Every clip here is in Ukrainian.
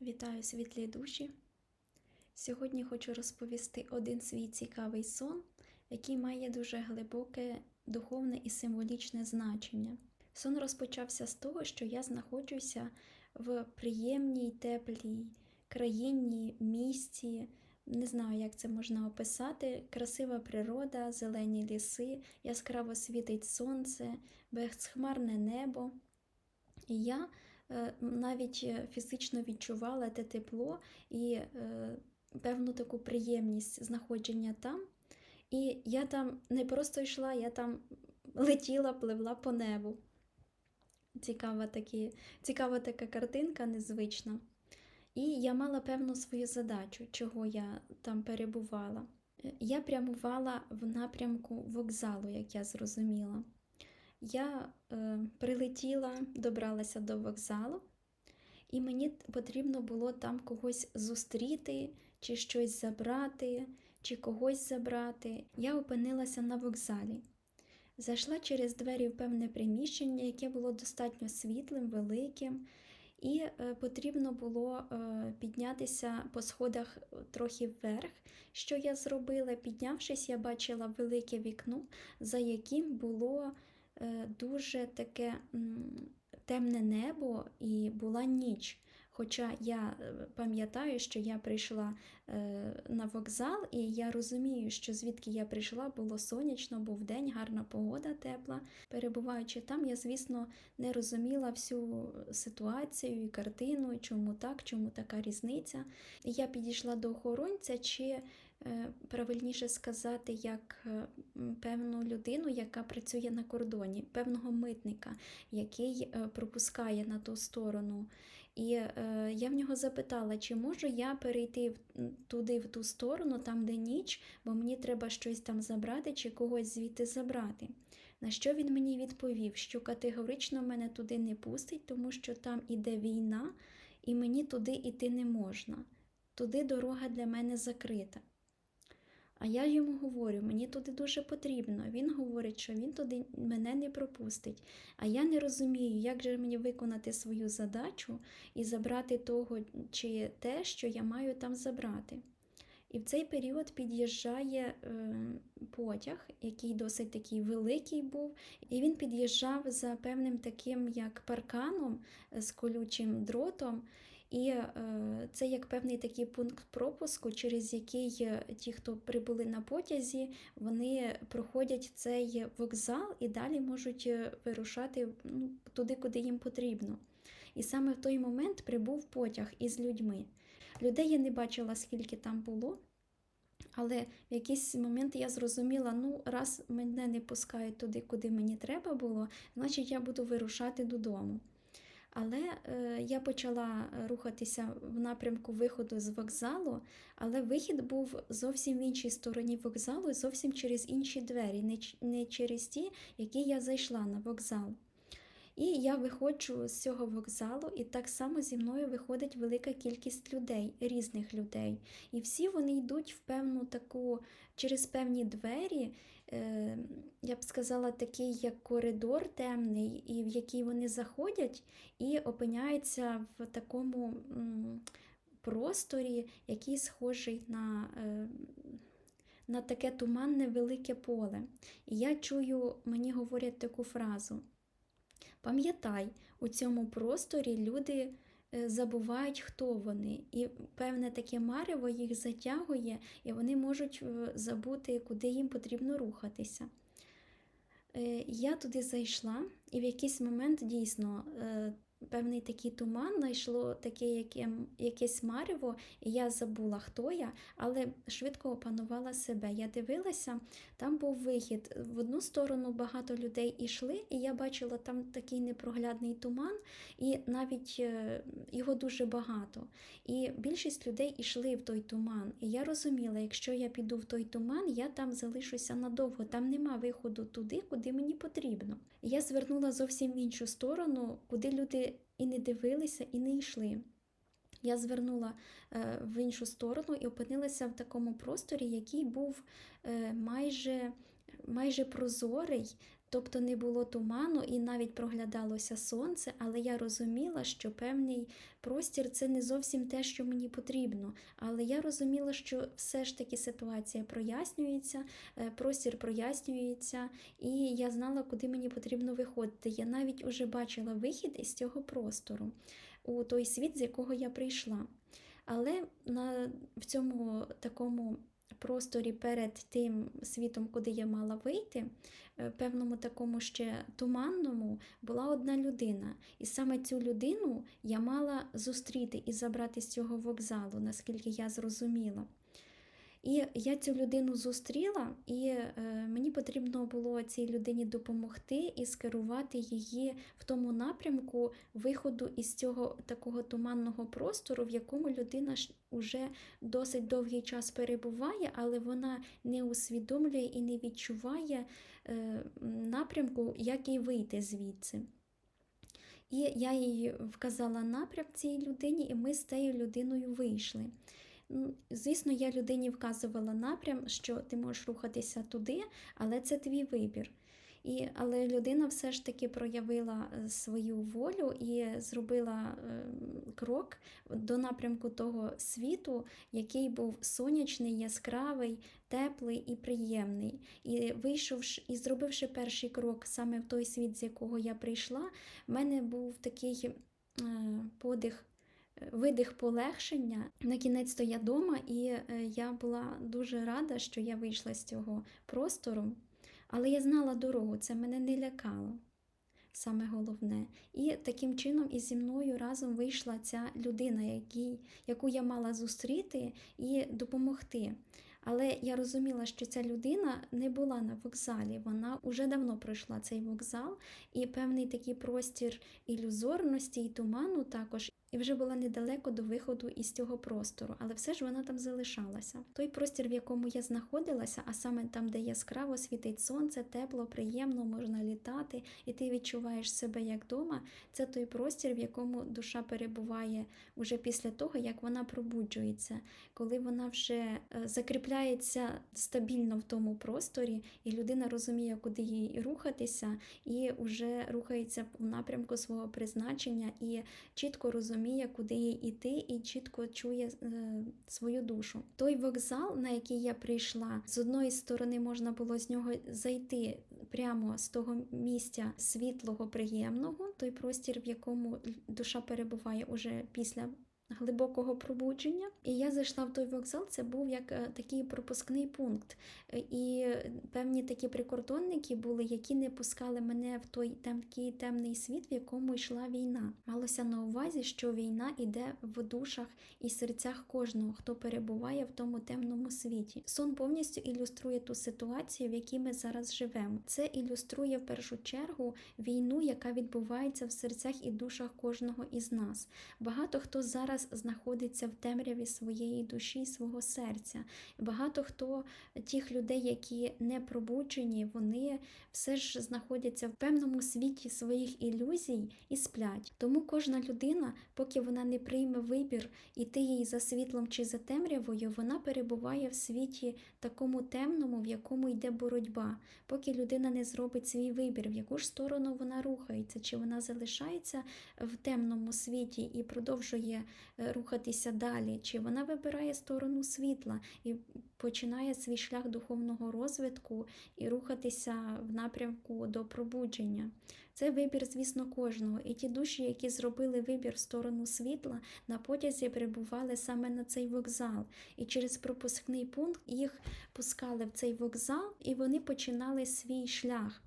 Вітаю світлі душі. Сьогодні хочу розповісти один свій цікавий сон, який має дуже глибоке духовне і символічне значення. Сон розпочався з того, що я знаходжуся в приємній, теплій країні, місті. Не знаю, як це можна описати. Красива природа, зелені ліси, яскраво світить сонце, безхмарне небо. І я навіть е, фізично відчувала те тепло і е, певну таку приємність знаходження там. І я там не просто йшла, я там летіла, пливла по небу. Цікава, такі, цікава така картинка, незвична. І я мала певну свою задачу, чого я там перебувала. Е, Я прямувала в напрямку вокзалу, як я зрозуміла. Я е, прилетіла, добралася до вокзалу, і мені потрібно було там когось зустріти, чи щось забрати, чи когось забрати. Я опинилася на вокзалі. Зайшла через двері в певне приміщення, яке було достатньо світлим, великим, і е, потрібно було е, піднятися по сходах е, трохи вверх. Що я зробила? Піднявшись, я бачила велике вікно, за яким було дуже таке темне небо і була ніч. Хоча я е, пам'ятаю, що я прийшла е, на вокзал, і я розумію, що звідки я прийшла, було сонячно, був день, гарна погода тепла. Перебуваючи там, я, звісно, не розуміла всю ситуацію і картину, чому так, чому така різниця. Я підійшла до охоронця, чи е, правильніше сказати, як е, певну людину, яка працює на кордоні, певного митника, який е, пропускає на ту сторону. І е, я в нього запитала, чи можу я перейти туди, в ту сторону, там, де ніч, бо мені треба щось там забрати чи когось звідти забрати. На що він мені відповів, що категорично мене туди не пустить, тому що там іде війна, і мені туди йти не можна. Туди дорога для мене закрита. А я йому говорю, мені туди дуже потрібно. Він говорить, що він туди мене не пропустить. А я не розумію, як же мені виконати свою задачу і забрати того чи те, що я маю там забрати. І в цей період під'їжджає е, потяг, який досить такий великий був, і він під'їжджав за певним таким як парканом е, з колючим дротом. І е, це як певний такий пункт пропуску, через який е, ті, хто прибули на потязі, вони проходять цей вокзал і далі можуть е, вирушати ну, туди, куди їм потрібно. І саме в той момент прибув потяг із людьми. Людей я не бачила, скільки там було. Але в якийсь момент я зрозуміла, ну, раз мене не пускають туди, куди мені треба було, значить я буду вирушати додому. Але е, я почала рухатися в напрямку виходу з вокзалу, але вихід був зовсім в іншій стороні вокзалу, зовсім через інші двері, не, через ті, які я зайшла на вокзал. І я виходжу з цього вокзалу, і так само зі мною виходить велика кількість людей, різних людей. І всі вони йдуть в певну таку через певні двері, я б сказала, такий як коридор темний, і в який вони заходять і опиняються в такому просторі, який схожий на. Е, на таке туманне велике поле. І я чую, мені говорять таку фразу. Пам'ятай, у цьому просторі люди забувають, хто вони, і певне таке марево їх затягує, і вони можуть е, забути, куди їм потрібно рухатися. Е, Я туди зайшла, і в якийсь момент дійсно е, певний такий туман знайшло таке яке, якесь марево, і я забула, хто я, але швидко опанувала себе. Я дивилася, там був вихід. В одну сторону багато людей йшли, і я бачила там такий непроглядний туман, і навіть е, його дуже багато. І більшість людей йшли в той туман. І я розуміла, якщо я піду в той туман, я там залишуся надовго. Там нема виходу туди, куди мені потрібно. Я звернула зовсім в іншу сторону, куди люди і не дивилися, і не йшли. Я звернула е, в іншу сторону і опинилася в такому просторі, який був е, майже, майже прозорий, Тобто не було туману і навіть проглядалося сонце, але я розуміла, що певний простір це не зовсім те, що мені потрібно. Але я розуміла, що все ж таки ситуація прояснюється, е, простір прояснюється, і я знала, куди мені потрібно виходити. Я навіть уже бачила вихід із цього простору у той світ, з якого я прийшла. Але на, в цьому такому просторі перед тим світом, куди я мала вийти, е, певному такому ще туманному, була одна людина. І саме цю людину я мала зустріти і забрати з цього вокзалу, наскільки я зрозуміла. І я цю людину зустріла, і е, мені потрібно було цій людині допомогти і скерувати її в тому напрямку виходу із цього такого туманного простору, в якому людина ж уже досить довгий час перебуває, але вона не усвідомлює і не відчуває е, напрямку, як їй вийти звідси. І я їй вказала напрям цій людині, і ми з тією людиною вийшли. Звісно, я людині вказувала напрям, що ти можеш рухатися туди, але це твій вибір. І, Але людина все ж таки проявила е, свою волю і зробила е, крок до напрямку того світу, який був сонячний, яскравий, теплий і приємний. І вийшовши і зробивши перший крок саме в той світ, з якого я прийшла, в мене був такий е, подих видих полегшення. На кінець то я вдома, і е, я була дуже рада, що я вийшла з цього простору, але я знала дорогу, це мене не лякало. Саме головне. І таким чином і зі мною разом вийшла ця людина, якій, яку я мала зустріти і допомогти. Але я розуміла, що ця людина не була на вокзалі, вона вже давно пройшла цей вокзал, і певний такий простір ілюзорності і туману також і вже була недалеко до виходу із цього простору, але все ж вона там залишалася. Той простір, в якому я знаходилася, а саме там, де яскраво світить сонце, тепло, приємно, можна літати, і ти відчуваєш себе як вдома, це той простір, в якому душа перебуває уже після того, як вона пробуджується, коли вона вже е, закріпляється стабільно в тому просторі, і людина розуміє, куди їй рухатися, і вже рухається в напрямку свого призначення і чітко розуміє розуміє, куди їй іти, і чітко чує е, свою душу. Той вокзал, на який я прийшла, з одної сторони можна було з нього зайти прямо з того місця світлого, приємного, той простір, в якому душа перебуває уже після глибокого пробудження. І я зайшла в той вокзал, це був як е, такий пропускний пункт. Е, і певні такі прикордонники були, які не пускали мене в той такий темний світ, в якому йшла війна. Малося на увазі, що війна йде в душах і серцях кожного, хто перебуває в тому темному світі. Сон повністю ілюструє ту ситуацію, в якій ми зараз живемо. Це ілюструє в першу чергу війну, яка відбувається в серцях і душах кожного із нас. Багато хто зараз зараз знаходиться в темряві своєї душі, свого серця. Багато хто тих людей, які не пробуджені, вони все ж знаходяться в певному світі своїх ілюзій і сплять. Тому кожна людина, поки вона не прийме вибір іти їй за світлом чи за темрявою, вона перебуває в світі такому темному, в якому йде боротьба, поки людина не зробить свій вибір, в яку ж сторону вона рухається, чи вона залишається в темному світі і продовжує рухатися далі, чи вона вибирає сторону світла і починає свій шлях духовного розвитку і рухатися в напрямку до пробудження. Це вибір, звісно, кожного. І ті душі, які зробили вибір в сторону світла, на потязі прибували саме на цей вокзал. І через пропускний пункт їх пускали в цей вокзал, і вони починали свій шлях.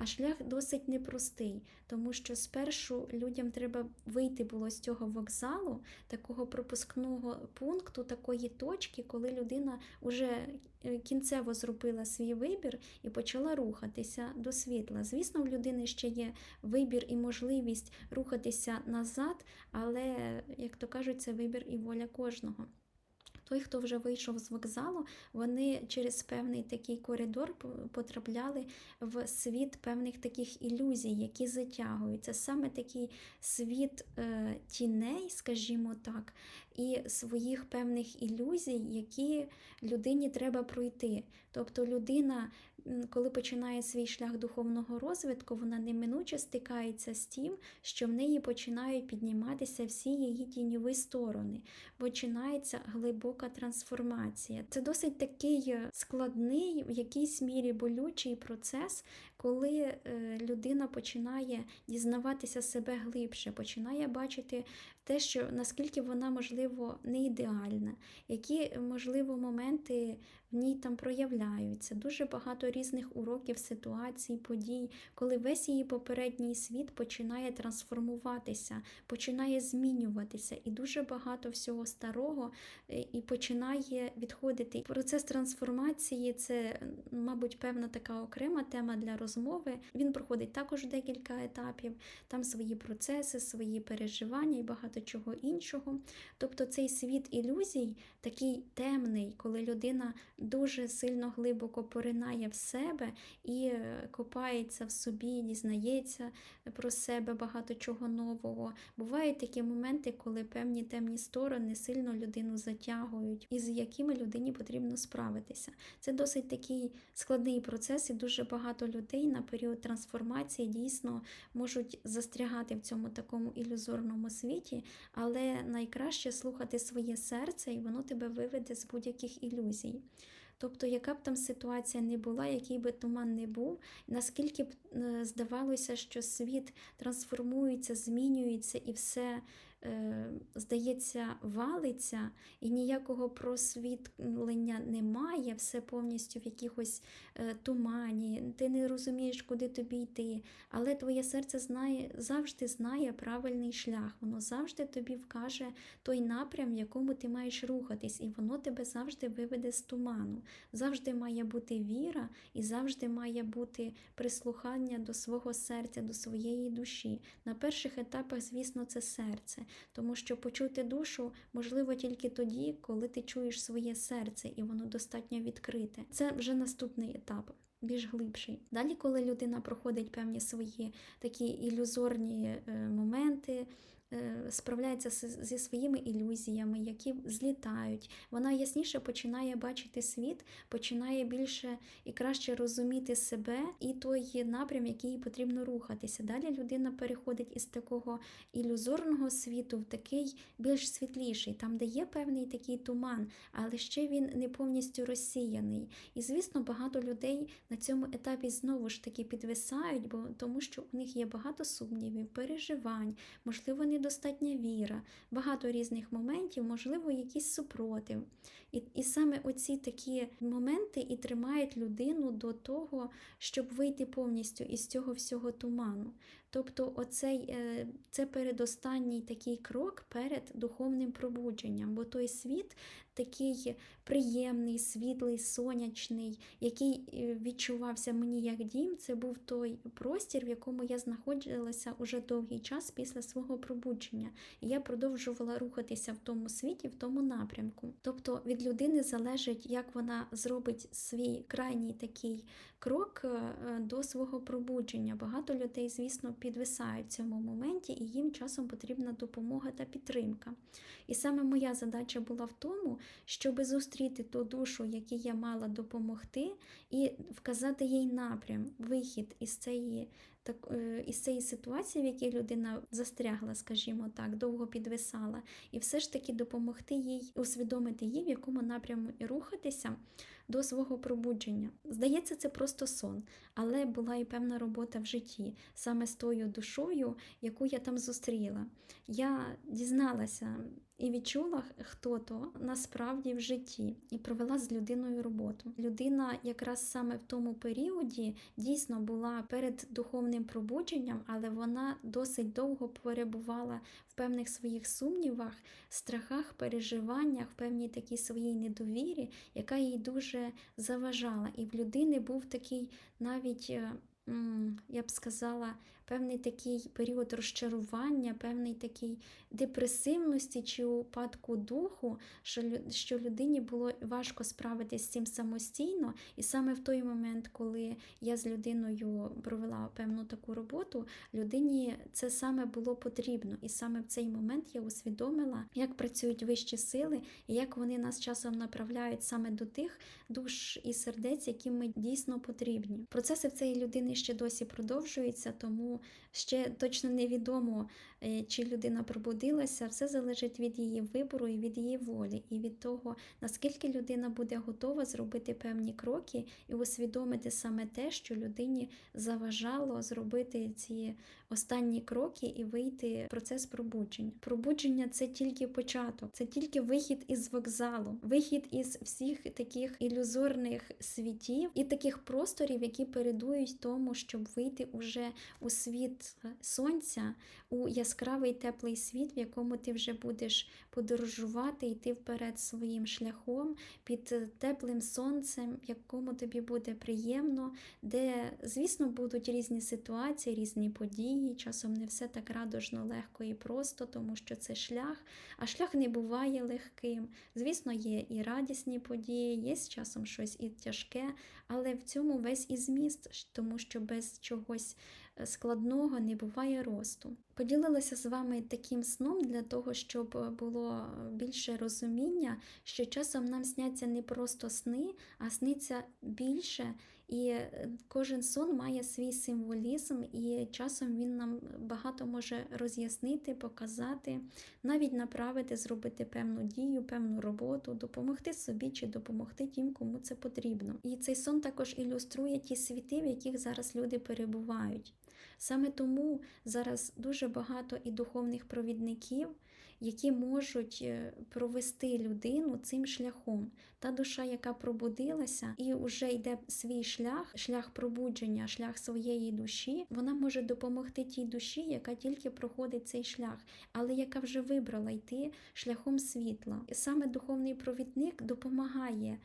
А шлях досить непростий, тому що спершу людям треба вийти було з цього вокзалу, такого пропускного пункту, такої точки, коли людина вже е, кінцево зробила свій вибір і почала рухатися до світла. Звісно, в людини ще є вибір і можливість рухатися назад, але, як то кажуть, це вибір і воля кожного. Той, хто вже вийшов з вокзалу, вони через певний такий коридор потрапляли в світ певних таких ілюзій, які затягуються. Саме такий світ е, тіней, скажімо так, і своїх певних ілюзій, які людині треба пройти. Тобто людина коли починає свій шлях духовного розвитку, вона неминуче стикається з тим, що в неї починають підніматися всі її тіньові сторони, починається глибока трансформація. Це досить такий е, складний, в якійсь мірі болючий процес, коли е, людина починає дізнаватися себе глибше, починає бачити те, що наскільки вона, можливо, не ідеальна, які, можливо, моменти в ній там проявляються. Дуже багато різних уроків, ситуацій, подій, коли весь її попередній світ починає трансформуватися, починає змінюватися, і дуже багато всього старого е, і починає відходити. Процес трансформації це, мабуть, певна така окрема тема для розмови. Він проходить також декілька етапів, там свої процеси, свої переживання і багато чого іншого. Тобто цей світ ілюзій, такий темний, коли людина дуже сильно глибоко поринає в себе і е, копається в собі, дізнається про себе багато чого нового. Бувають такі моменти, коли певні темні сторони сильно людину затягують, і з якими людині потрібно справитися. Це досить такий складний процес, і дуже багато людей на період трансформації дійсно можуть застрягати в цьому такому ілюзорному світі, але найкраще слухати своє серце, і воно тебе виведе з будь-яких ілюзій. Тобто, яка б там ситуація не була, який би туман не був, наскільки б е, здавалося, що світ трансформується, змінюється і все, здається, валиться, і ніякого просвітлення немає, все повністю в якихось е, тумані, ти не розумієш, куди тобі йти, але твоє серце знає, завжди знає правильний шлях, воно завжди тобі вкаже той напрям, в якому ти маєш рухатись, і воно тебе завжди виведе з туману. Завжди має бути віра і завжди має бути прислухання до свого серця, до своєї душі. На перших етапах, звісно, це серце, тому що почути душу можливо тільки тоді, коли ти чуєш своє серце і воно достатньо відкрите. Це вже наступний етап. Більш глибший. Далі, коли людина проходить певні свої такі ілюзорні е, моменти, справляється зі своїми ілюзіями, які злітають, вона ясніше починає бачити світ, починає більше і краще розуміти себе і той напрям, який їй потрібно рухатися. Далі людина переходить із такого ілюзорного світу в такий більш світліший, там, де є певний такий туман, але ще він не повністю розсіяний. І, звісно, багато людей на цьому етапі знову ж таки підвисають, бо тому що у них є багато сумнівів, переживань, можливо, недостатня віра, багато різних моментів, можливо, якийсь супротив. І, і саме оці такі моменти і тримають людину до того, щоб вийти повністю із цього всього туману. Тобто, оцей, е, це передостанній такий крок перед духовним пробудженням, бо той світ такий приємний, світлий, сонячний, який е, відчувався мені як дім, це був той простір, в якому я знаходилася уже довгий час після свого пробудження. І я продовжувала рухатися в тому світі, в тому напрямку. Тобто від людини залежить, як вона зробить свій крайній такий крок е, до свого пробудження. Багато людей, звісно, підвисають в цьому моменті, і їм часом потрібна допомога та підтримка. І саме моя задача була в тому, щоб зустріти ту душу, якій я мала допомогти, і вказати їй напрям, вихід із цієї. Так, е, із цієї ситуації, в якій людина застрягла, скажімо так, довго підвисала, і все ж таки допомогти їй усвідомити їй, в якому напряму рухатися до свого пробудження. Здається, це просто сон, але була і певна робота в житті, саме з тою душою, яку я там зустріла. Я дізналася і відчула, хто то насправді в житті, і провела з людиною роботу. Людина якраз саме в тому періоді дійсно була перед духовним пробудженням, але вона досить довго перебувала певних своїх сумнівах, страхах, переживаннях, в певній такій своїй недовірі, яка їй дуже заважала. І в людини був такий навіть. е, Я б сказала, певний такий період розчарування, певний такий депресивності чи упадку духу, що, лю- що людині було важко справитися з цим самостійно. І саме в той момент, коли я з людиною провела певну таку роботу, людині це саме було потрібно. І саме в цей момент я усвідомила, як працюють вищі сили і як вони нас часом направляють саме до тих душ і сердець, яким ми дійсно потрібні. Процеси в цієї людини ще досі продовжуються, тому ще точно невідомо, е, чи людина пробудилася. Все залежить від її вибору і від її волі, і від того, наскільки людина буде готова зробити певні кроки і усвідомити саме те, що людині заважало зробити ці останні кроки і вийти в процес пробудження. Пробудження це тільки початок, це тільки вихід із вокзалу, вихід із всіх таких ілюзорних світів і таких просторів, які передують тому, щоб вийти уже у світ сонця, у яскравий теплий світ, в якому ти вже будеш подорожувати, йти вперед своїм шляхом під теплим сонцем, в якому тобі буде приємно, де, звісно, будуть різні ситуації, різні події. Часом не все так радужно, легко і просто, тому що це шлях, а шлях не буває легким. Звісно, є і радісні події, є з часом щось і тяжке, але в цьому весь і зміст, тому що без чогось складного не буває росту. Поділилася з вами таким сном для того, щоб е, було більше розуміння, що часом нам сняться не просто сни, а сниться більше. І е, кожен сон має свій символізм, і часом він нам багато може роз'яснити, показати, навіть направити, зробити певну дію, певну роботу, допомогти собі чи допомогти тим, кому це потрібно. І цей сон також ілюструє ті світи, в яких зараз люди перебувають. Саме тому зараз дуже багато і духовних провідників, які можуть е, провести людину цим шляхом. Та душа, яка пробудилася і вже йде свій шлях, шлях пробудження, шлях своєї душі, вона може допомогти тій душі, яка тільки проходить цей шлях, але яка вже вибрала йти шляхом світла. Саме духовний провідник допомагає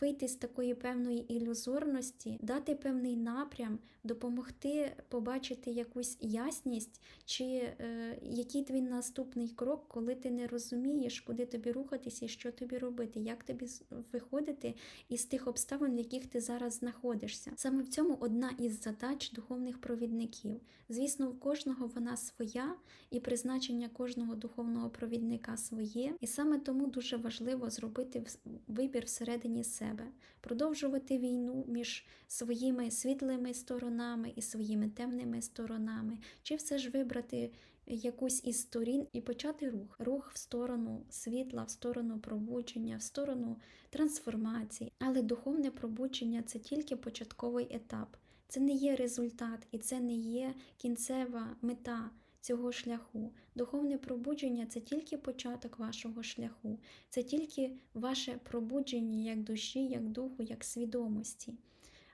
вийти з такої певної ілюзорності, дати певний напрям, допомогти побачити якусь ясність, чи е, який твій наступний крок, коли ти не розумієш, куди тобі рухатися і що тобі робити, як тобі виходити із тих обставин, в яких ти зараз знаходишся. Саме в цьому одна із задач духовних провідників. Звісно, в кожного вона своя, і призначення кожного духовного провідника своє. І саме тому дуже важливо зробити вибір всередині себе, продовжувати війну між своїми світлими сторонами і своїми темними сторонами, чи все ж вибрати якусь із сторін і почати рух. Рух в сторону світла, в сторону пробудження, в сторону трансформації. Але духовне пробудження це тільки початковий етап. Це не є результат і це не є кінцева мета цього шляху. Духовне пробудження це тільки початок вашого шляху, це тільки ваше пробудження як душі, як духу, як свідомості.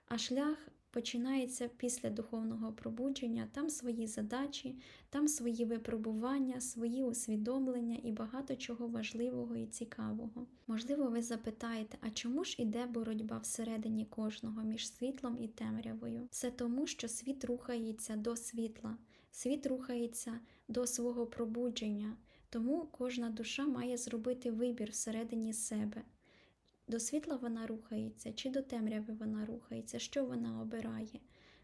А шлях починається після духовного пробудження, там свої задачі, там свої випробування, свої усвідомлення і багато чого важливого і цікавого. Можливо, ви запитаєте, а чому ж іде боротьба всередині кожного між світлом і темрявою? Все тому, що світ рухається до світла, світ рухається до свого пробудження, тому кожна душа має зробити вибір всередині себе. До світла вона рухається, чи до темряви вона рухається, що вона обирає.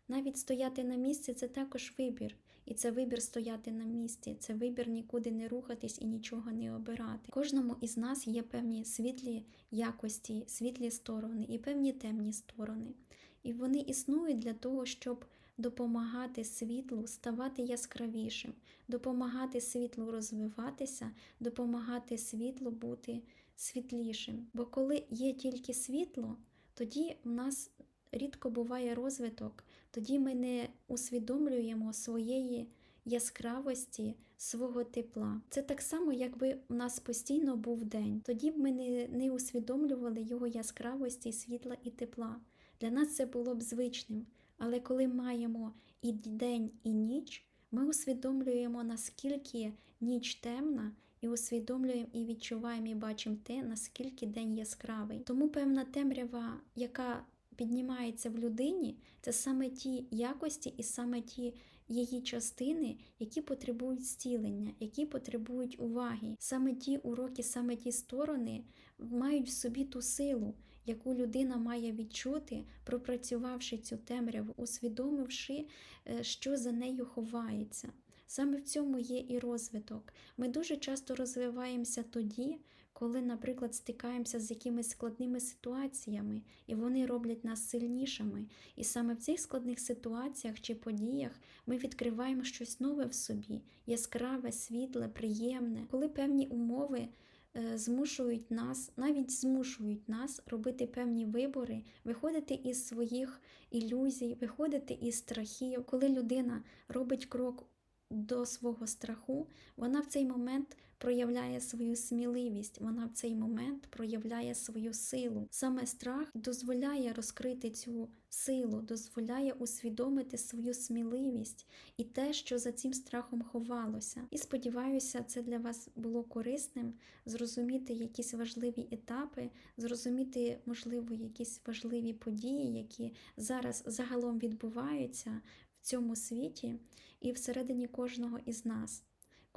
Навіть стояти на місці це також вибір. І це вибір стояти на місці, це вибір нікуди не рухатись і нічого не обирати. Кожному із нас є певні світлі якості, світлі сторони і певні темні сторони. І вони існують для того, щоб допомагати світлу ставати яскравішим, допомагати світлу розвиватися, допомагати світлу бути світлішим. Бо коли є тільки світло, тоді в нас рідко буває розвиток, тоді ми не усвідомлюємо своєї яскравості, свого тепла. Це так само, якби у нас постійно був день. Тоді б ми не, не усвідомлювали його яскравості, світла і тепла. Для нас це було б звичним. Але коли маємо і день, і ніч, ми усвідомлюємо, наскільки ніч темна, і усвідомлюємо і відчуваємо і бачимо те, наскільки день яскравий. Тому певна темрява, яка піднімається в людині, це саме ті якості і саме ті її частини, які потребують зцілення, які потребують уваги. Саме ті уроки, саме ті сторони мають в собі ту силу, яку людина має відчути, пропрацювавши цю темряву, усвідомивши, е, що за нею ховається. Саме в цьому є і розвиток. Ми дуже часто розвиваємося тоді, коли, наприклад, стикаємося з якимись складними ситуаціями, і вони роблять нас сильнішими. І саме в цих складних ситуаціях чи подіях ми відкриваємо щось нове в собі, яскраве, світле, приємне, коли певні умови. Е, Змушують нас, навіть змушують нас робити певні вибори, виходити із своїх ілюзій, виходити із страхів. Коли людина робить крок до свого страху, вона в цей момент проявляє свою сміливість, вона в цей момент проявляє свою силу. Саме страх дозволяє розкрити цю силу, дозволяє усвідомити свою сміливість і те, що за цим страхом ховалося. І сподіваюся, це для вас було корисним зрозуміти якісь важливі етапи, зрозуміти, можливо, якісь важливі події, які зараз загалом відбуваються в цьому світі і всередині кожного із нас.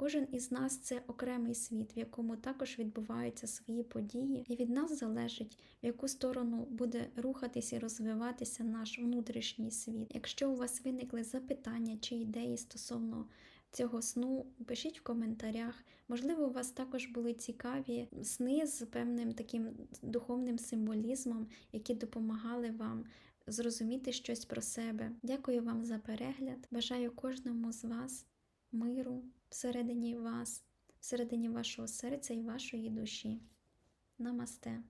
Кожен із нас це окремий світ, в якому також відбуваються свої події, і від нас залежить, в яку сторону буде рухатись і розвиватися наш внутрішній світ. Якщо у вас виникли запитання чи ідеї стосовно цього сну, пишіть в коментарях. Можливо, у вас також були цікаві сни з певним таким духовним символізмом, які допомагали вам зрозуміти щось про себе. Дякую вам за перегляд. Бажаю кожному з вас миру всередині вас, всередині вашого серця і вашої душі. Намасте!